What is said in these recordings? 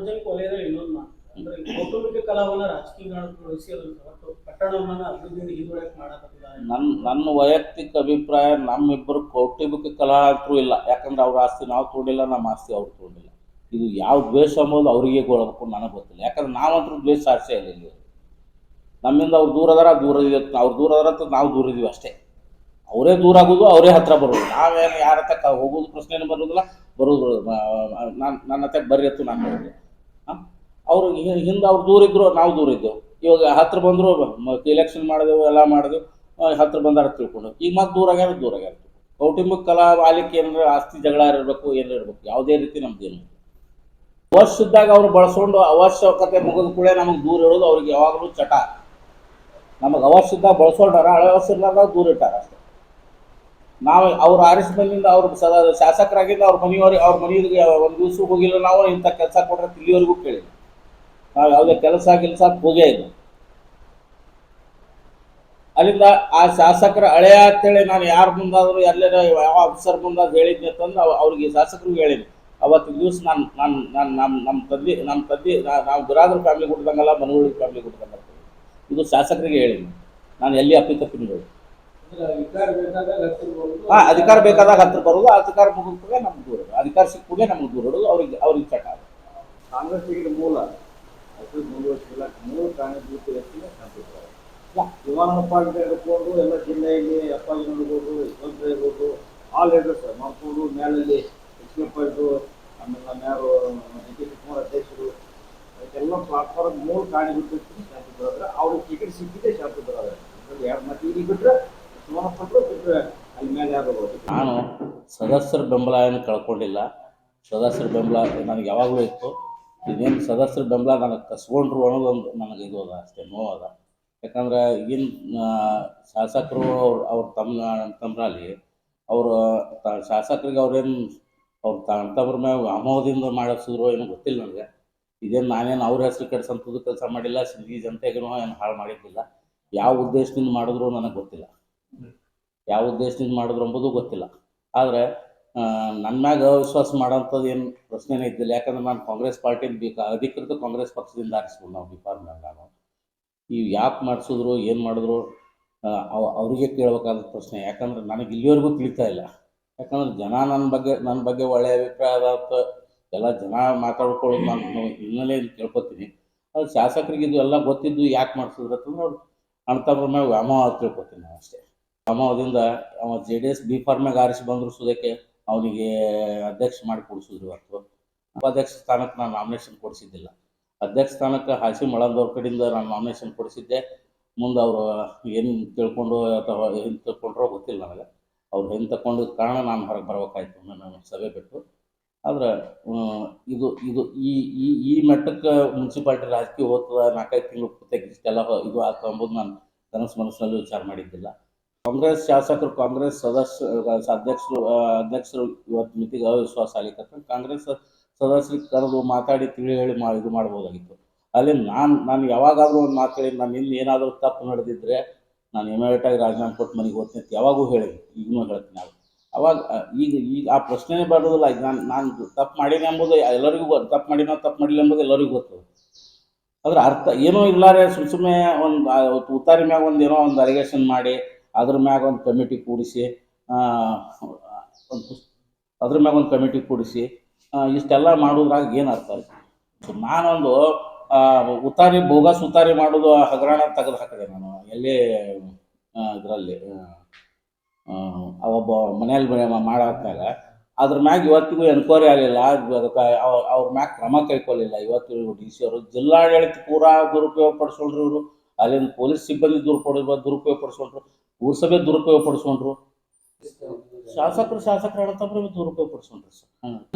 ಸಾರ್ವಜನಿಕ ವಲಯದಲ್ಲಿ ಇನ್ನೊಂದು ಮಾತು. ಅಂದ್ರೆ ಕೌಟುಂಬಿಕ ಕಲಾವನ್ನ ರಾಜಕೀಯ ಹೊರತು ಪಟ್ಟಣವನ್ನ ನನ್ನ ನನ್ನ ವೈಯಕ್ತಿಕ ಅಭಿಪ್ರಾಯ ನಮ್ಮಿಬ್ಬರು ಕೌಟುಂಬಿಕ ಕಲಾವಿದರು ಇಲ್ಲ. ಯಾಕಂದ್ರೆ ಅವ್ರ ಆಸ್ತಿ ನಾವು ತೊಗೊಂಡಿಲ್ಲ, ನಮ್ಮ ಆಸ್ತಿ ಅವ್ರು ತೊಗೊಂಡಿಲ್ಲ. ಇದು ಯಾವ ದ್ವೇಷ ಅಂಬೋದು ಅವರಿಗೆ ಗೊಳಬೇಕು ನನಗೆ ಗೊತ್ತಿಲ್ಲ. ಯಾಕಂದ್ರೆ ನಾವಂತೂ ದ್ವೇಷ ಆಸೆ ಇಲ್ಲ ಇಲ್ಲಿ. ನಮ್ಮಿಂದ ಅವ್ರು ದೂರ ಅದಾರ, ದೂರ ಅವ್ರು ದೂರ ಅದಾರ ನಾವು ದೂರ ಇದೀವಿ ಅಷ್ಟೇ. ಅವರೇ ದೂರ ಆಗೋದು, ಅವರೇ ಹತ್ರ ಬರೋದು. ನಾವೇನು ಯಾರ ಹತ್ರ ಕ- ಹೋಗೋದು ಪ್ರಶ್ನೆನೂ ಬರೋದಿಲ್ಲ, ಬರೋದು ನಾನು, ನನ್ನ ಹತ್ರ ಬರ್ರಿ ಅತ್ತು ನಾನು ಬರೋದು. ಹಾಂ ಅವರು ಹಿಂದೆ ಅವ್ರು ದೂರ ಇದ್ರು, ನಾವು ದೂರ ಇದ್ದೆವು. ಇವಾಗ ಹತ್ರ ಬಂದರು ಎಲೆಕ್ಷನ್ ಮಾಡಿದೆವು, ಎಲ್ಲ ಮಾಡಿದೆವು. ಹತ್ರ ಬಂದಾರ ತಿಳ್ಕೊಂಡು. ಈಗ ಮತ್ತೆ ದೂರ ಆಗ್ಯಾರ ದೂರ ಆಗ್ಯಾರ. ಕೌಟುಂಬಿಕ ಕಲಾ ವಾಲಿಕೆ ಏನಾರ ಆಸ್ತಿ ಜಗಳ ಇರಬೇಕು, ಏನಾರ ಇರಬೇಕು, ಯಾವುದೇ ರೀತಿ ನಮ್ದೇನು ವರ್ಷದಾಗ ಅವ್ರು ಬಳಸ್ಕೊಂಡು ಅವಶ್ಯಕತೆ ಮುಗಿದ ಕೂಡ ನಮಗೆ ದೂರ ಇರೋದು ಅವ್ರಿಗೆ ಯಾವಾಗಲೂ ಚಟ. ನಮಗೆ ಅವಶ್ಯದಾಗ ಬಳಸ್ಕೊಂಡಾರ ಹಳೆ ಅವಶ್ಯದಾಗ ದೂರ ಇಟ್ಟಾರ ಅಷ್ಟೇ. ನಾವು ಅವ್ರು ಆರಿಸ್ ಅವ್ರು ಸದಾ ಶಾಸಕರಾಗಿದ್ದ ಅವ್ರ ಮನೆಯವ್ರಿಗೆ ಅವ್ರ ಮನೆಯವ್ರಿಗೆ ಒಂದು ದಿವಸ ಹೋಗಿಲ್ಲ, ನಾವು ಇಂಥ ಕೆಲಸ ಕೊಟ್ರೆ ಇಲ್ಲಿವರೆಗೂ ಕೇಳಿ. ನಾವು ಯಾವುದೇ ಕೆಲಸ ಕೆಲಸ ಹೋಗೇ ಇಲ್ಲ. ಅಲ್ಲಿಂದ ಆ ಶಾಸಕರ ಹಳೆಯ ಅಂತೇಳಿ ನಾನು ಯಾರ ಮುಂದಾದರೂ ಎಲ್ಲರ ಯಾವ ಅಫ್ಸರ್ ಮುಂದಾದ್ರು ಹೇಳಿದ್ನಿ ಅಂತಂದ್ರೆ ಅವ- ಅವ್ರಿಗೆ ಶಾಸಕರಿಗೆ ಹೇಳೀನಿ ಅವತ್ತಿನ ದಿವಸ ನಾನು ನಾನು ನಾನು ನಮ್ಮ ನಮ್ಮ ತಂದೆ ನಮ್ಮ ತಂದೆ ನಾವು ಗುರಾದ್ರ ಫ್ಯಾಮಿಲಿ ಕೊಡ್ದಂಗಲ್ಲ ಮನಗೋಳಿ ಫ್ಯಾಮಿಲಿ ಕೊಡ್ದಂಗಲ್ಲ ಇದು ಶಾಸಕರಿಗೆ ಹೇಳಿದ್ದೆ ನಾನು ಎಲ್ಲಿ ಅಪ್ಪಿತಪ್ಪಿನ ಹಾಂ ಅಧಿಕಾರ ಬೇಕಾದಾಗ ಹತ್ರ ಬರೋದು ಅಧಿಕಾರ ಮುಗಿದ ನಮ್ಗೆ ದೂರ ಅಧಿಕಾರ ಸಿಕ್ಕ ಕೂಡಲೇ ನಮ್ಗೆ ದೂರ ಇಡೋದು ಅವ್ರಿಗೆ ಅವ್ರಿಗೆ ಚಟ ಕಾಂಗ್ರೆಸ್ಸಿಗೆ ಮೂಲ. ಅದು ಮುಂದುವರಿಸಿಲ್ಲ ಮೂಲ ಕಾರಣಭೂತ ವ್ಯಕ್ತಿನೇ ಕಂಪಿದ್ದಾರೆ ವಿಮಾನ ಪಾರ್ಟಿ ಹಿಡ್ಕೊಂಡು ಎಲ್ಲ ಜಿಲ್ಲೆಯಲ್ಲಿ ಅಪ್ಪಾಜಿ ನೋಡ್ಬೋದು ಯಶವಂತ ಇರ್ಬೋದು ಆಲ್ ಲೀಡರ್ಸ್ ಮಾಡ್ಕೊಂಡು ಮೇಲಲ್ಲಿ ಯಶ್ವಪ್ಪಾಜು ಆಮೇಲೆ ನಮ್ಮ ಯಾರು ಡಿ ಕೆ ಶಿವಕುಮಾರ್ ಅಧ್ಯಕ್ಷರು ಅದಕ್ಕೆಲ್ಲ ಪ್ಲಾಟ್ಫಾರ್ಮ್ ಮೂಲ ಶಾಂತಿದ್ದಾರೆ ಅವ್ರಿಗೆ ಟಿಕೆಟ್ ಸಿಕ್ಕಿದೆ ಶಾಂತಿದ್ದಾರೆ ಎರಡು ಮತ್ತೆ ಈಗ ಬಿಟ್ಟರೆ ಮೇಲೆ ನಾನು ಸದಸ್ಯರ ಬೆಂಬಲ ಏನು ಕಳ್ಕೊಂಡಿಲ್ಲ. ಸದಸ್ಯರ ಬೆಂಬಲ ನನಗೆ ಯಾವಾಗಲೂ ಇತ್ತು. ಇದೇನು ಸದಸ್ಯರ ಬೆಂಬಲ ನನಗೆ ಕಸ್ಕೊಂಡ್ರು ಅನ್ನೋದೊಂದು ನನಗೆ ಇದು ಅದ, ಅಷ್ಟೇ ಅದ. ಯಾಕಂದ್ರೆ ಈಗಿನ ಶಾಸಕರು ಅವ್ರು, ಅವ್ರ ತಮ್ಮ ತಮ್ಮರಲ್ಲಿ ಅವರು ಶಾಸಕರಿಗೆ ಅವ್ರೇನು ಅವ್ರ ತಮ್ಮರ ಮ್ಯಾಗ ಅಮೋದಿಂದ ಮಾಡಿಸಿದ್ರು ಏನೋ ಗೊತ್ತಿಲ್ಲ ನನಗೆ. ಇದೇನು ನಾನೇನು ಅವ್ರ ಹೆಸರು ಕೆಡ್ಸಂಥದ್ದು ಕೆಲಸ ಮಾಡಿಲ್ಲ ಈ ಜನತೆಗೂ ಏನು ಹಾಳು ಮಾಡಿದ್ದಿಲ್ಲ. ಯಾವ ಉದ್ದೇಶದಿಂದ ಮಾಡಿದ್ರು ನನಗೆ ಗೊತ್ತಿಲ್ಲ. ಯಾವ ಉದ್ದೇಶದಿಂದ ಮಾಡಿದ್ರು ಎಂಬುದು ಗೊತ್ತಿಲ್ಲ. ಆದರೆ ನನ್ನ ಮ್ಯಾಗ ಅವಿಶ್ವಾಸ ಮಾಡೋಂಥದ್ದು ಏನು ಪ್ರಶ್ನೆನೇ ಇದ್ದಿಲ್ಲ. ಯಾಕಂದ್ರೆ ನಾನು ಕಾಂಗ್ರೆಸ್ ಪಾರ್ಟಿಯಿಂದ ಬೇಕು ಅಧಿಕೃತ ಕಾಂಗ್ರೆಸ್ ಪಕ್ಷದಿಂದ ಆರಿಸ್ಬೋದು ನಾವು ಬಿಫಾರ್ಮ್ ನಾನು ಈ ಯಾಕೆ ಮಾಡಿಸಿದ್ರು, ಏನು ಮಾಡಿದ್ರು ಅವ್ರಿಗೆ ಅವ್, ಅವರಿಗೆ ಕೇಳಬೇಕಾದ ಪ್ರಶ್ನೆ. ಯಾಕಂದ್ರೆ ನನಗೆ ಇಲ್ಲಿವರೆಗೂ ತಿಳಿತಾ ಇಲ್ಲ. ಯಾಕಂದ್ರೆ ಜನ ನನ್ನ ಬಗ್ಗೆ ನನ್ನ ಬಗ್ಗೆ ಒಳ್ಳೆಯ ಅಭಿಪ್ರಾಯ ಅದ ಎಲ್ಲ ಜನ ಮಾತಾಡ್ಕೊಳ್ಳೋದು ನಾನು ಹಿನ್ನೆಲೆ ಕೇಳ್ಕೊತೀನಿ. ಅದು ಶಾಸಕರಿಗೆ ಇದು ಎಲ್ಲ ಗೊತ್ತಿದ್ದು ಯಾಕೆ ಮಾಡಿಸಿದ್ರು ಅಂತಂದ್ರೆ ಅವ್ರು ಅಂಥವ್ರ ಮ್ಯಾಗ ವ್ಯಾಮೋಹ ತಿಳ್ಕೊತೀನಿ ನಾನು ಅಷ್ಟೇ. ವ್ಯಾಮೋಹದಿಂದ ಅವ ಜೆ ಡಿ ಎಸ್ ಬಿ ಫಾರ್ಮ್ಯಾಗ ಆರಿಸಿ ಬಂದ್ರು ಸುದಕ್ಕೆ ಅವನಿಗೆ ಅಧ್ಯಕ್ಷ ಮಾಡಿ ಕೊಡಿಸಿದ್ರು ಇವತ್ತು ಉಪಾಧ್ಯಕ್ಷ ಸ್ಥಾನಕ್ಕೆ ನಾನು ನಾಮಿನೇಷನ್ ಕೊಡಿಸಿದ್ದಿಲ್ಲ. ಅಧ್ಯಕ್ಷ ಸ್ಥಾನಕ್ಕೆ ಹಾಸಿ ಮಳಂದವ್ರ ಕಡೆಯಿಂದ ನಾನು ನಾಮಿನೇಷನ್ ಕೊಡಿಸಿದ್ದೆ. ಮುಂದೆ ಅವರು ಏನು ತಿಳ್ಕೊಂಡು ಅಥವಾ ಏನು ತಿಳ್ಕೊಂಡ್ರೋ ಗೊತ್ತಿಲ್ಲ ನನಗೆ. ಅವ್ರು ಹೆಂಗೆ ತಗೊಂಡು ಕಾರಣ ನಾನು ಹೊರಗೆ ಬರ್ಬೇಕಾಯ್ತು ನನ್ನ ಸಭೆ ಬಿಟ್ಟು. ಆದ್ರೆ ಇದು ಇದು ಈ ಈ ಈ ಮಟ್ಟಕ್ಕೆ ಮುನ್ಸಿಪಾಲ್ಟಿ ರಾಜಕೀಯ ಹೋಗ್ತದ ನಾಲ್ಕೈದು ತಿಂಗಳು ಪೂರ್ತಿಯಾಗಿ ಇದು ಆಗ್ತದೆ ಅಂಬುದು ನಾನು ಕನಸು ಮನಸ್ಸಿನಲ್ಲಿ ವಿಚಾರ ಮಾಡಿದ್ದಿಲ್ಲ. ಕಾಂಗ್ರೆಸ್ ಶಾಸಕರು, ಕಾಂಗ್ರೆಸ್ ಸದಸ್ಯ ಅಧ್ಯಕ್ಷರು ಅಧ್ಯಕ್ಷರು ಇವತ್ತು ಮಿತಿಗೆ ಅವಿಶ್ವಾಸ ಆಗಿತ್ತು ಕಾಂಗ್ರೆಸ್ ಸದಸ್ಯರಿಗೆ ಕರೆದು ಮಾತಾಡಿ ತಿಳಿ ಹೇಳಿ ಮಾ, ಇದು ಮಾಡ್ಬೋದಾಗಿತ್ತು. ಅಲ್ಲಿ ನಾನು ನಾನು ಯಾವಾಗಾದರೂ ಒಂದು ಮಾತು ಹೇಳಿ, ನಾನು ಇನ್ನು ಏನಾದರೂ ತಪ್ಪು ನಡೆದಿದ್ದರೆ ನಾನು ಇಮಿಡಿಯೇಟಾಗಿ ರಾಜೀನಾಮೆ ಕೊಟ್ಟು ಮನೆಗೆ ಹೋಗ್ತೀನಿ ಅಂತ ಯಾವಾಗೂ ಹೇಳಿ ಈಗಲೂ ಹೇಳ್ತೀನಿ ನಾವು ಅವಾಗ ಈಗ ಈಗ ಆ ಪ್ರಶ್ನೆನೇ ಬರೋದಿಲ್ಲ, ಈಗ ನಾನು ನಾನು ತಪ್ಪು ಮಾಡೀನಿ ಎಂಬುದು ಎಲ್ಲರಿಗೂ ಗೊತ್ತು, ತಪ್ಪು ಮಾಡಿನೋ ತಪ್ಪು ಮಾಡಿಲ್ಲ ಎಂಬುದು ಎಲ್ಲರಿಗೂ ಗೊತ್ತು. ಅದ್ರ ಅರ್ಥ ಏನೋ ಇಲ್ಲಾರೆ ಸುಮ್ಮ ಸುಮ್ಮನೆ ಒಂದು ಉತ್ತಾರಿ ಮ್ಯಾಗ ಒಂದು ಏನೋ ಒಂದು ಅಲಿಗೇಷನ್ ಮಾಡಿ ಅದ್ರ ಮ್ಯಾಗ ಒಂದು ಕಮಿಟಿ ಕೂಡಿಸಿ ಒಂದು ಅದ್ರ ಮ್ಯಾಗ ಒಂದು ಕಮಿಟಿ ಕೂಡಿಸಿ ಇಷ್ಟೆಲ್ಲ ಮಾಡೋದ್ರಾಗ ಏನು ಅರ್ಥ ಆಯ್ತು? ನಾನೊಂದು ಉತಾರಿ ಬೋಗಸ್ ಉತಾರಿ ಮಾಡೋದು ಹಗರಣ ತೆಗೆದು ಹಾಕಿದೆ ನಾನು. ಎಲ್ಲಿ ಇದರಲ್ಲಿ ಒಬ್ಬ ಮನೆಯಲ್ಲಿ ಮಾಡಾಕ್ದಾಗ ಅದ್ರ ಮ್ಯಾಗ ಇವತ್ತಿಗೂ ಎನ್ಕ್ವೈರಿ ಆಗಲಿಲ್ಲ. ಅದಕ್ಕೆ ಅವ್- ಅವ್ರ ಮ್ಯಾಗ ಕ್ರಮ ಕೈಗೊಳ್ಳಿಲ್ಲ. ಇವತ್ತು ಡಿ ಸಿ ಅವರು, ಜಿಲ್ಲಾಡಳಿತ ಪೂರಾ ದುರುಪಯೋಗ ಪಡಿಸ್ಕೊಂಡ್ರು ಇವರು. ಅಲ್ಲಿಂದ ಪೊಲೀಸ್ ಸಿಬ್ಬಂದಿ ದುರುಪಯೋಗ ದುರುಪಯೋಗ ಪಡಿಸ್ಕೊಂಡ್ರು ಪುರಸಭೆ ದುರುಪಯೋಗ ಪಡಿಸ್ಕೊಂಡ್ರು ಶಾಸಕರು ಶಾಸಕರು ಹೇಳತಂದ್ರೆ ದುರುಪಯೋಗ ಪಡಿಸ್ಕೊಂಡ್ರು ಸರ್.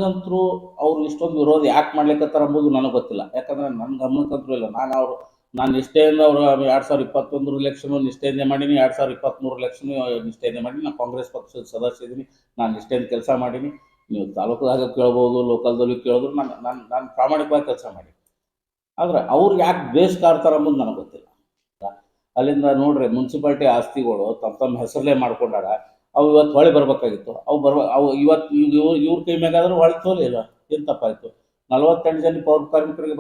ಅಂತರೂ ಅವ್ರು ಇಷ್ಟೊಂದು ವಿರೋಧ ಯಾಕೆ ಮಾಡ್ಲಿಕ್ಕತ್ತಾರ ಅಂಬುದು ನನಗೆ ಗೊತ್ತಿಲ್ಲ. ಯಾಕಂದ್ರೆ ನನ್ನ ಗಮನಕ್ಕಂತೂ ಇಲ್ಲ. ನಾನು ಅವರು ನಾನು ನಿಷ್ಠೆಯಿಂದ ಅವರು ಎರಡು ಸಾವಿರದ ಇಪ್ಪತ್ತೊಂದರ ಎಲೆಕ್ಷನು ನಿಷ್ಠೆಯಿಂದ ಮಾಡೀನಿ, ಎರಡು ಸಾವಿರದ ಇಪ್ಪತ್ತ್ಮೂರು ಎಲೆಕ್ಷನು ನಿಷ್ಠೆಯಿಂದ ಮಾಡೀನಿ. ನಾನು ಕಾಂಗ್ರೆಸ್ ಪಕ್ಷದ ಸದಸ್ಯ ಇದ್ದೀನಿ ನಾನು ನಿಷ್ಠೆಯಿಂದ ಕೆಲಸ ಮಾಡೀನಿ. ನೀವು ತಾಲೂಕದಾಗ ಕೇಳ್ಬೋದು, ಲೋಕಲ್ದಲ್ಲಿ ಕೇಳಿದ್ರು ನಾನು ನಾನು ನಾನು ಪ್ರಾಮಾಣಿಕವಾಗಿ ಕೆಲಸ ಮಾಡಿ ಆದರೆ ಅವ್ರು ಯಾಕೆ ಬೇಸ್ ಕಾರ್ತಾರ ಅಂಬುದು ನನಗೆ ಗೊತ್ತಿಲ್ಲ. ಅಲ್ಲಿಂದ ನೋಡ್ರಿ ಮುನ್ಸಿಪಾಲ್ಟಿ ಆಸ್ತಿಗಳು ತಮ್ಮ ತಮ್ಮ ಹೆಸರಲ್ಲೇ ಮಾಡ್ಕೊಂಡಾರ. ಅವು ಇವತ್ತು ಹೊಳೆ ಬರ್ಬೇಕಾಗಿತ್ತು. ಅವು ಬರ್ಬ ಅವು ಇವತ್ತು ಇವ್ ಇವ್ರ ಕೈ ಮ್ಯಾಗಾದ್ರೆ ಹೊಳೆ ತೋಲಿಲ್ಲ ಏನು ತಪ್ಪಾಯಿತು? ನಲ್ವತ್ತೆಂಟು ಜನ ಪೌರ ಕಾರ್ಮಿಕರಿಗೆ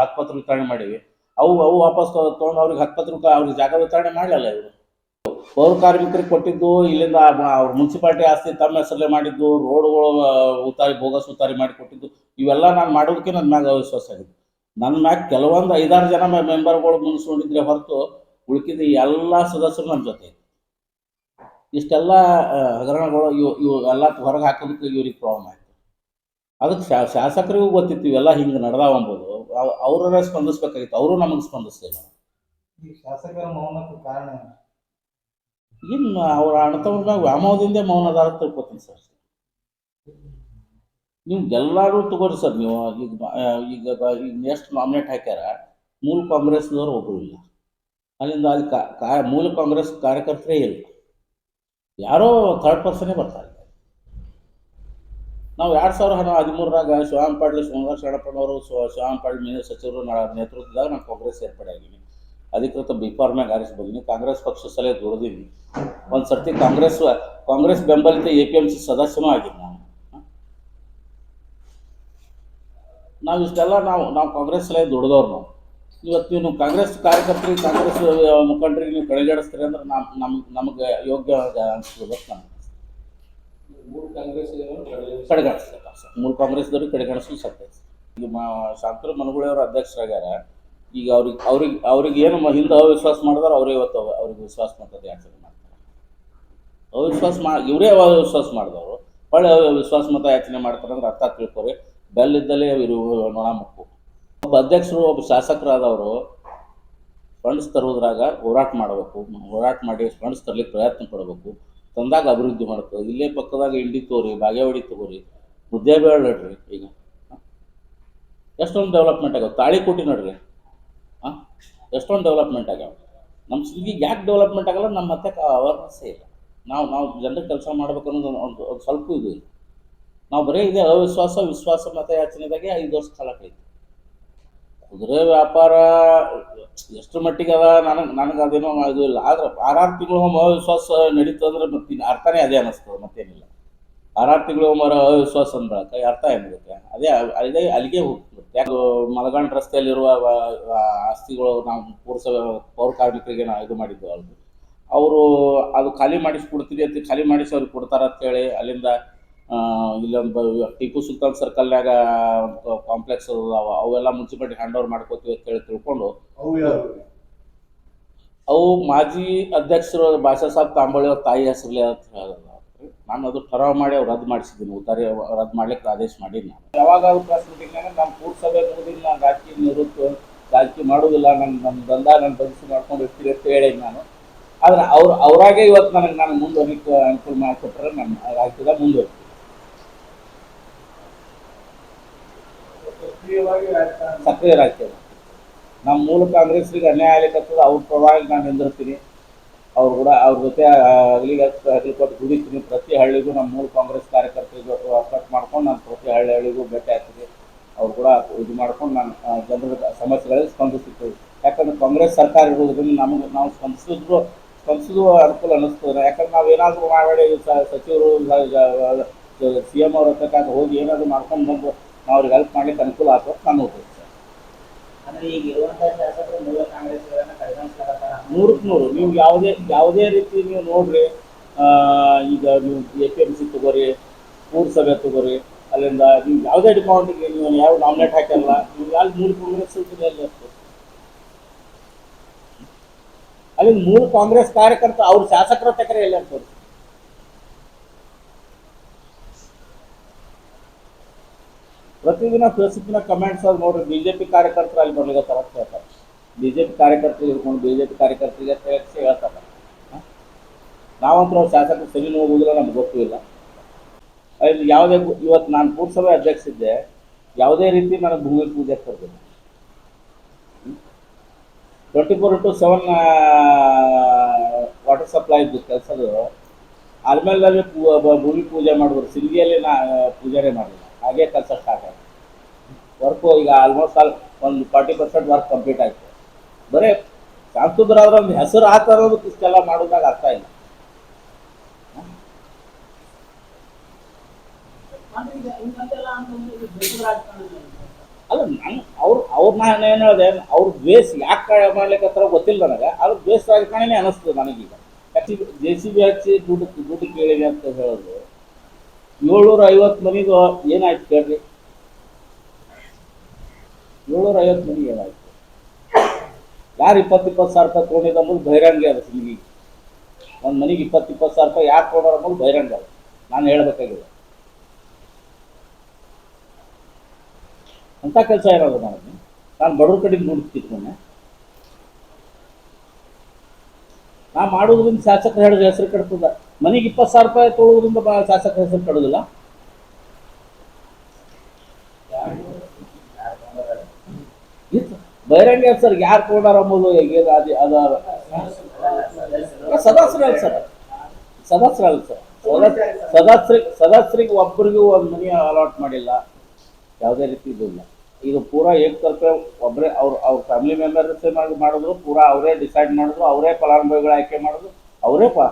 ಹಕ್ಕುಪತ್ರ ವಿತರಣೆ ಮಾಡೀವಿ. ಅವು ಅವು ವಾಪಸ್ ತೊಗೊಂಡು ಅವ್ರಿಗೆ ಹಕ್ಕುಪತ್ರ ಅವ್ರಿಗೆ ಜಾಗ ವಿತರಣೆ ಮಾಡಲಿಲ್ಲ ಇವರು. ಪೌರ ಕಾರ್ಮಿಕರಿಗೆ ಕೊಟ್ಟಿದ್ದು, ಇಲ್ಲಿಂದ ಅವ್ರ ಮುನ್ಸಿಪಾಲ್ಟಿ ಆಸ್ತಿ ತಮ್ಮ ಹೆಸರಲ್ಲೇ ಮಾಡಿದ್ದು, ರೋಡ್ಗಳು ಉತ್ತಾರಿ ಬೋಗಸ್ ಉತ್ತಾರಿ ಮಾಡಿ ಕೊಟ್ಟಿದ್ದು, ಇವೆಲ್ಲ ನಾನು ಮಾಡೋದಕ್ಕೆ ನನ್ನ ಮ್ಯಾಗ ಅವಿಶ್ವಾಸ ಆಗಿದೆ ನನ್ನ ಮ್ಯಾಗ ಕೆಲವೊಂದು ಐದಾರು ಜನ ಮೆಂಬರ್ಗಳು ಮುನ್ಸ್ಕೊಂಡಿದ್ರೆ ಹೊರತು ಉಳ್ಕಿದ ಎಲ್ಲ ಸದಸ್ಯರು ನನ್ನ ಜೊತೆ. ಇಷ್ಟೆಲ್ಲ ಹಗರಣಗಳು ಇವು ಇವು ಎಲ್ಲ ಹೊರಗೆ ಹಾಕೋದಕ್ಕೆ ಇವ್ರಿಗೆ ಪ್ರಾಬ್ಲಮ್ ಆಯ್ತು. ಅದಕ್ಕೆ ಶಾ ಶಾಸಕರಿಗೂ ಗೊತ್ತಿತ್ತು ಇವೆಲ್ಲ ಹಿಂಗೆ ನಡೆದಾವ ಅಂಬೋದು. ಅವ್- ಅವ್ರನ್ನ ಸ್ಪಂದಿಸ್ಬೇಕಾಗಿತ್ತು. ಅವರು ನಮಗೆ ಸ್ಪಂದಿಸ್ತಿಲ್ಲ ಈ ಶಾಸಕರ ಮೌನಕ್ಕೆ ಕಾರಣ? ಇನ್ನು ಅವ್ರ ಅಣ್ಣತವ್ರ ಮ್ಯಾಗ ವ್ಯಾಮೋಹದಿಂದ ಮೌನ ಅದಾರ ತಿಳ್ಕೊತೀನಿ ಸರ್. ನೀವು ಎಲ್ಲರೂ ತಗೋರಿ ಸರ್ ನೀವು. ಈಗ ಈಗ ಈಗ ಎಷ್ಟು ನಾಮಿನೇಟ್ ಹಾಕ್ಯಾರ, ಮೂಲ ಕಾಂಗ್ರೆಸ್ನವ್ರು ಒಬ್ಬರು ಇಲ್ಲ. ಅಲ್ಲಿಂದ ಅಲ್ಲಿ ಕಾ ಮೂಲ ಕಾಂಗ್ರೆಸ್ ಕಾರ್ಯಕರ್ತರೇ ಇಲ್ಲ. ಯಾರೋ ಥರ್ಡ್ ಪರ್ಸನೇ ಬರ್ತಾರೆ. ನಾವು ಎರಡು ಸಾವಿರ ಹಣ ಹದಿಮೂರರಾಗ ಶಿವಾಂ ಪಾಟೀಲ್ ಶಿವಮೊಗ್ಗ ಶರಣಪ್ಪನವರು ಶಿವ ಪಾಟೀಲ್ ಮೀನ ಸಚಿವರು ನೇತೃತ್ವದಾಗ ನಾನು ಕಾಂಗ್ರೆಸ್ ಸೇರ್ಪಡೆ ಆಗೀನಿ ಅಧಿಕೃತ ಬಿ ಫಾರ್ಮ್ಯಾಗ ಆರಿಸಿ ಬಂದೀನಿ. ಕಾಂಗ್ರೆಸ್ ಪಕ್ಷ ಸಲಹೆ ದುಡಿದೀನಿ. ಒಂದು ಸರ್ತಿ ಕಾಂಗ್ರೆಸ್ ಕಾಂಗ್ರೆಸ್ ಬೆಂಬಲಿತ ಎ ಪಿ ಎಂ ಸಿ ಸದಸ್ಯನೂ ಆಗಿದ್ದು ನಾನು ನಾವು ಇಷ್ಟೆಲ್ಲ ನಾವು ನಾವು ಕಾಂಗ್ರೆಸ್ ಸಲಹೆ ದುಡ್ದವ್ರು ನಾವು. ಇವತ್ತು ನೀವು ಕಾಂಗ್ರೆಸ್ ಕಾರ್ಯಕರ್ತರಿಗೆ ಕಾಂಗ್ರೆಸ್ ಮುಖಂಡರಿಗೆ ನೀವು ಕಡೆಗಣಿಸ್ತೀರಿ ಅಂದ್ರೆ ನಮ್ಮ ನಮ್ಮ ನಮಗೆ ಯೋಗ್ಯ ಅನಿಸ್ಬೋದು ನಮ್ಗೆ? ಮೂರು ಕಾಂಗ್ರೆಸ್ ಕಡೆಗಣಿಸ್ತಾರೆ ಸರ್ ಮೂರು ಕಾಂಗ್ರೆಸ್ದವ್ರಿಗೆ ಕಡೆಗಣಿಸಲು ಸತ್ಯ ಈಗ ಮಾ ಶಾಂತರು ಅವರು ಅಧ್ಯಕ್ಷರಾಗ್ಯಾರ. ಈಗ ಅವ್ರಿಗೆ ಅವ್ರಿಗೆ ಅವ್ರಿಗೆ ಏನು ಹಿಂದೆ ಅವಿಶ್ವಾಸ ಮಾಡಿದಾರೆ ಅವರೇ ಇವತ್ತು ಅವ- ಅವ್ರಿಗೆ ವಿಶ್ವಾಸ ಮಾಡ್ತದೆ ಯಾಕೆ ಮಾಡ್ತಾರೆ? ಅವಿಶ್ವಾಸ ಮಾ ಇವರೇ ಅವಿಶ್ವಾಸ ಮಾಡಿದವರು. ಹೊಳ್ಳಿ ವಿಶ್ವಾಸ ಮತ ಯಾಚನೆ ಮಾಡ್ತಾರೆ ಅಂದ್ರೆ ಅರ್ಥ ತಿಳ್ಕೊರಿ. ಬೆಲ್ಲಿದ್ದಲೇ ಇವರು ನೊಣ ಮುಕ್ಕು. ಒಬ್ಬ ಅಧ್ಯಕ್ಷರು, ಒಬ್ಬ ಶಾಸಕರಾದವರು ಫಂಡ್ಸ್ ತರೋದ್ರಾಗ ಹೋರಾಟ ಮಾಡಬೇಕು. ಹೋರಾಟ ಮಾಡಿ ಫಂಡ್ಸ್ ತರಲಿಕ್ಕೆ ಪ್ರಯತ್ನ ಪಡಬೇಕು. ತಂದಾಗ ಅಭಿವೃದ್ಧಿ ಮಾಡ್ತದೆ ಇಲ್ಲೇ ಪಕ್ಕದಾಗ ಇಂಡಿ ತಗೋರಿ ಬಾಗೇವಾಡಿ ತಗೋರಿ ಮುದ್ದೇಬೇಳ ನೋಡ್ರಿ ಈಗ. ಎಷ್ಟೊಂದು ಡೆವಲಪ್ಮೆಂಟ್ ಆಗ್ಯಾವ. ತಾಳಿಕೋಟಿ ನೋಡ್ರಿ. ಹಾಂ ಎಷ್ಟೊಂದು ಡೆವಲಪ್ಮೆಂಟ್ ಆಗ್ಯಾವ. ನಮ್ಮ ಸಿಲ್ಗಿಗೆ ಯಾಕೆ ಡೆವಲಪ್ಮೆಂಟ್ ಆಗಲ್ಲ ನಮ್ಮ ಮತ್ತೆ ಅವೇರ್ನೆಸ್ಸೇ ಇಲ್ಲ. ನಾವು ನಾವು ಜನರಿಗೆ ಕೆಲಸ ಮಾಡ್ಬೇಕು ಅನ್ನೋದು ಒಂದು- ಸ್ವಲ್ಪ ಇದು ನಾವು ಬರೀ ಇದೆ ಅವಿಶ್ವಾಸ, ವಿಶ್ವಾಸ ಮತ ಯಾಚನೆದಾಗೆ ಐದು ವರ್ಷ ಕಾಲ ಕಳೀತು. ಕುದುರೆ ವ್ಯಾಪಾರ ಎಷ್ಟು ಮಟ್ಟಿಗೆ ಅದ, ನನಗೆ ನನಗೆ ಅದೇನೋ ಇದು ಇಲ್ಲ. ಆದ್ರೆ ಆರಾರು ತಿಂಗಳು ಒಮ್ಮೆ ಅವಿಶ್ವಾಸ ನಡೀತು ಅಂದ್ರೆ ಮತ್ತೆ ಅರ್ಥನೇ ಅದೇ ಅನ್ನಿಸ್ತದೆ ಮತ್ತೇನಿಲ್ಲ. ಆರಾರು ತಿಂಗಳು ಒಮ್ಮೆ ಅವಿಶ್ವಾಸ ಅಂದ್ರಕ ಅರ್ಥ ಏನಿರುತ್ತೆ ಅದೇ ಅದೇ ಅಲ್ಲಿಗೆ ಹೋಗ್ತದೆ ಯಾಕೆ ಮಲಗಾಂಡ್ ರಸ್ತೆಯಲ್ಲಿರುವ ಆಸ್ತಿಗಳು ನಾವು ಪುರಸಭೆ, ಪೌರ ಕಾರ್ಮಿಕರಿಗೆ ನಾವು ಇದು ಅವ್ರದ್ದು ಅವರು ಅದು ಖಾಲಿ ಮಾಡಿಸ್ಕೊಡ್ತೀವಿ ಅಂತ ಖಾಲಿ ಮಾಡಿಸಿ ಅವ್ರಿಗೆ ಕೊಡ್ತಾರ ಅಂತೇಳಿ ಅಲ್ಲಿಂದ ಇಲ್ಲೊಂದು ಟಿಪ್ಪು ಸುಲ್ತಾನ್ ಸರ್ಕಲ್ನಾಗ ಒಂದು ಕಾಂಪ್ಲೆಕ್ಸ್ ಅದಾವ ಅವೆಲ್ಲ ಮುನ್ಸಿಪಾಲ್ಟಿ ಹ್ಯಾಂಡ್ ಓವರ್ ಮಾಡ್ಕೋತೀವಿ ಅಂತೇಳಿ ತಿಳ್ಕೊಂಡು ಅವು ಅವು ಮಾಜಿ ಅಧ್ಯಕ್ಷರು ಭಾಷಾ ಸಾಬ್ ತಾಂಬಳಿ ಅವ್ರ ತಾಯಿ ಹೆಸರಲ್ಲೇ ಅಂತ ಹೇಳಿದ್ರು ನಾನು ಅದು ಠರಾವ್ ಮಾಡಿ ಅವ್ರು ರದ್ದು ಮಾಡಿಸಿದ್ದೀನಿ ಉದಾರಿ ರದ್ದು ಮಾಡ್ಲಿಕ್ಕೆ ಆದೇಶ ಮಾಡಿದ್ದು ನಾನು. ಯಾವಾಗ ಅವಕಾಶ ಮೀಟಿಂಗ್ನಾಗ ನಾನು ಪೂರ್ಸಭೆ ಮುಗಿದಿಲ್ಲ ನಾನು ರಾಜಕೀಯ ನಿವೃತ್ತು ರಾಜಕೀಯ ಮಾಡೋದಿಲ್ಲ ನನ್ನ ನನ್ನ ದಂಧ ನನ್ನ ಬದುಕು ಮಾಡ್ಕೊಂಡು ಇರ್ತೀರಿ ಅಂತ ಹೇಳಿದ್ದು ನಾನು. ಆದ್ರೆ ಅವ್ರು ಅವರಾಗೆ ಇವತ್ತು ನನಗೆ ನಾನು ಮುಂದುವರಿಕೆ ಅನುಕೂಲ ಮಾಡಿಕೊಟ್ರೆ ನಾನು ರಾಜಕೀಯದಾಗ ಮುಂದುವರಿತೀನಿ ಸಕ್ರಿಯವಾಗಿ ರಾಜಕಾರಣ ಸಕ್ರಿಯ ರಾಜಕೀಯ ನಮ್ಮ ಮೂಲ ಕಾಂಗ್ರೆಸ್ರಿಗೆ ಅನ್ಯಾಯ ಆಗ್ಲಿಕ್ಕತ್ತದ ಅವ್ರ ಪರವಾಗಿ ನಾನು ನಿಂದಿರ್ತೀನಿ. ಅವ್ರು ಕೂಡ ಅವ್ರ ಜೊತೆ ಹಗಲಿಗೆ ಅಗಲಿ ಕೊಟ್ಟು ದುಡಿತೀನಿ ಪ್ರತಿ ಹಳ್ಳಿಗೂ ನಮ್ಮ ಮೂಲ ಕಾಂಗ್ರೆಸ್ ಕಾರ್ಯಕರ್ತರಿಗೂ ಕಟ್ ಮಾಡ್ಕೊಂಡು ನಾನು ಪ್ರತಿ ಹಳ್ಳಿ ಹಳ್ಳಿಗೂ ಭೇಟಿ ಆಗ್ತೀನಿ. ಅವ್ರು ಕೂಡ ಇದು ಮಾಡ್ಕೊಂಡು ನಾನು ಜನರ ಸಮಸ್ಯೆಗಳಲ್ಲಿ ಸ್ಪಂದಿಸ್ತೀವಿ ಯಾಕಂದ್ರೆ ಕಾಂಗ್ರೆಸ್ ಸರ್ಕಾರ ಇರೋದ್ರಿಂದ ನಮಗೆ ನಾವು ಸ್ಪಂದಿಸಿದ್ರು ಸ್ಪಂದಿಸೋದು ಅನುಕೂಲ ಅನ್ನಿಸ್ತದೆ. ಯಾಕಂದ್ರೆ ನಾವು ಏನಾದರೂ ಮಾಡಿ ಸಚಿವರು, ಸಿ ಎಂ ಅವ್ರ ಹೋಗಿ ಏನಾದರೂ ಮಾಡ್ಕೊಂಡು ಬಂದು ನಾವು ಅವ್ರಿಗೆ ಹೆಲ್ಪ್ ಮಾಡ್ಲಿಕ್ಕೆ ಅನುಕೂಲ ಆಗ್ತದೆ ನನ್ನ ಉದ್ದೇಶ ನೂರಕ್ಕೆ ನೂರು. ನೀವು ಯಾವುದೇ ಯಾವುದೇ ರೀತಿ ನೀವು ನೋಡ್ರಿ ಆ, ಈಗ ನೀವು ಎ ಪಿ ಎಂ ಸಿ ತಗೋರಿ ಪೂರಸಭೆ ತಗೋರಿ ಅಲ್ಲಿಂದ ನೀವು ಯಾವುದೇ ಡಿಪಾರ್ಟ್ಮೆಂಟ್ಗೆ ನೀವು ಯಾವ ನಾಮಿನೇಟ್ ಹಾಕಲ್ಲ ನೀವು ಯಾವ ಮೂರು ಕಾಂಗ್ರೆಸ್ ಅಲ್ಲಿ ಅಲ್ಲಿ ಮೂರು ಕಾಂಗ್ರೆಸ್ ಕಾರ್ಯಕರ್ತ ಅವ್ರ ಶಾಸಕರ ತಕರೆ ಎಲ್ಲಿ ಇರ್ತದೆ ಪ್ರತಿದಿನ ಫೇಸ್ಬುಕ್ನ ಕಮೆಂಟ್ಸ್ ಅದು ನೋಡ್ರಿ ಬಿ ಜೆ ಪಿ ಕಾರ್ಯಕರ್ತರು ಅಲ್ಲಿ ಬರ್ಲಿಕ್ಕೆ ತರಕ್ ಹೇಳ್ತಾರೆ. ಬಿ ಜೆ ಪಿ ಕಾರ್ಯಕರ್ತರು ಇರ್ಕೊಂಡು ಬಿ ಜೆ ಪಿ ಕಾರ್ಯಕರ್ತರಿಗೆ ಅಂತ ಹೇಳಿ ಹೇಳ್ತಾರೆ? ನಾವಂತೂ ಅವ್ರ ಶಾಸಕರು ಸರಿ ಹೋಗುದಿಲ್ಲ ನಮ್ಗೆ ಗೊತ್ತೂ ಇಲ್ಲ. ಅಲ್ಲಿ ಯಾವುದೇ ಇವತ್ತು ನಾನು ಪುರಸಭೆ ಅಧ್ಯಕ್ಷ ಇದ್ದೆ, ಯಾವುದೇ ರೀತಿ ನನಗೆ ಭೂಮಿ ಪೂಜೆ ಕೊಡ್ತೀನಿ twenty four into seven water supply ಇದ್ದು ಕೆಲಸದು ಆಲ್ಮೇಲೆ ಭೂಮಿ ಪೂಜೆ ಮಾಡಿದ್ರು ಸಿಲ್ಗಿಯಲ್ಲಿ ನಾ ಪೂಜೆನೇ ಮಾಡಿಲ್ಲ ಹಾಗೆ ಕೆಲಸ ಸ್ಟಾರ್ಟ್ ವರ್ಕು ಈಗ ಆಲ್ಮೋಸ್ಟ್ ಆಲ್ ಒಂದು ಫಾರ್ಟಿ ಪರ್ಸೆಂಟ್ ವರ್ಕ್ ಕಂಪ್ಲೀಟ್ ಆಯ್ತು. ಬರೀ ಶಾಂತದ್ರಾದ್ರೆ ಒಂದು ಹೆಸರು ಹಾಕೋದಕ್ಕೆ ಇಷ್ಟೆಲ್ಲ ಮಾಡೋದಾಗ ಅರ್ಥ ಇಲ್ಲ. ಅಲ್ಲ ನಾನು ಅವ್ರು ಅವ್ರು ನಾನು ಏನು ಹೇಳಿದೆ ಅವ್ರ ದ್ವೇಷ ಯಾಕೆ ಮಾಡ್ಲಿಕ್ಕತ್ತಾರ ಗೊತ್ತಿಲ್ಲ ನನಗೆ ಅವ್ರ ದ್ವೇಷ ರಾಜಕಾರಣಿನೇ ಅನಿಸ್ತದೆ ನನಗೀಗ. ಹಚ್ಚಿ ಜೆ ಸಿ ಬಿ ಹಚ್ಚಿ ದುಡ್ಡು ದುಡ್ಡು ಕೇಳಿದೆ ಅಂತ ಹೇಳೋದು ಏಳ್ನೂರ ಐವತ್ತು ಮನೆಗೂ ಏನಾಯ್ತು ಕೇಳ್ರಿ? ಏಳ್ನೂರ ಐವತ್ತು ಮನಿಗೆ ಏನಾಯ್ತು? ಯಾರು ಇಪ್ಪತ್ತು ಇಪ್ಪತ್ತು ಸಾವಿರ ರೂಪಾಯಿ ತೊಗೊಂಡಿದ್ದ ಅಂಬುದು ಬಹಿರಂಗ ಅದು ಸಿಂಗಿ ಒಂದು ಮನೆಗೆ ಇಪ್ಪತ್ತು ಇಪ್ಪತ್ತು ಸಾವಿರ ರೂಪಾಯಿ ಯಾಕೆ ತೊಗೊಂಡಾರ ಅಂಬುದು ಬಹಿರಂಗ ಅದು. ನಾನು ಹೇಳ್ಬೇಕಾಗಿದೆ. ಅಂತ ಕೆಲಸ ಇರೋದು ಮಾಡಿದ್ನಿ ನಾನು ಬಡವ್ರ ಕಡೆಗೆ ನೋಡ್ತಿದ್ದೆ ನಾ ಮಾಡೋದ್ರಿಂದ ಶಾಸಕರ ಹೇಳಿದ ಹೆಸರು ಕಟ್ತದ ಮನೆಗೆ ಇಪ್ಪತ್ತು ಸಾವಿರ ರೂಪಾಯಿ ತೊಗೊಳೋದ್ರಿಂದ ಬಾ ಶಾಸಕರ ಹೆಸರು ಕೆಡೋದಿಲ್ಲ ಇತ್ತು ಬಹಿರಂಗ ಸರ್ ಯಾರು ಕೊಡಾರ ಅಂಬೋದು ಏನು ಅದು ಅದ? ಸದಸ್ಯರು ಅಲ್ಲ ಸರ್. ಸದಸ್ಯರ ಅಲ್ಲ ಸರ್. ಸದಸ್ಯರಿಗೆ ಸದಸ್ಯರಿಗೆ ಒಬ್ಬರಿಗೂ ಒಂದು ಮನೆ ಅಲಾಟ್ ಮಾಡಿಲ್ಲ. ಯಾವುದೇ ರೀತಿ ಇಲ್ಲ. ಇದು ಪೂರಾ ಏಕತರ್ಫೆ ಒಬ್ಬರೇ ಅವ್ರು, ಅವ್ರ ಫ್ಯಾಮಿಲಿ ಮೆಂಬರ್ಸ್ ಮಾಡಿದ್ರು, ಪೂರಾ ಅವರೇ ಡಿಸೈಡ್ ಮಾಡಿದ್ರು, ಅವರೇ ಫಲಾನುಭವಿಗಳು ಆಯ್ಕೆ ಮಾಡಿದ್ರು, ಅವರೇ ಪಾ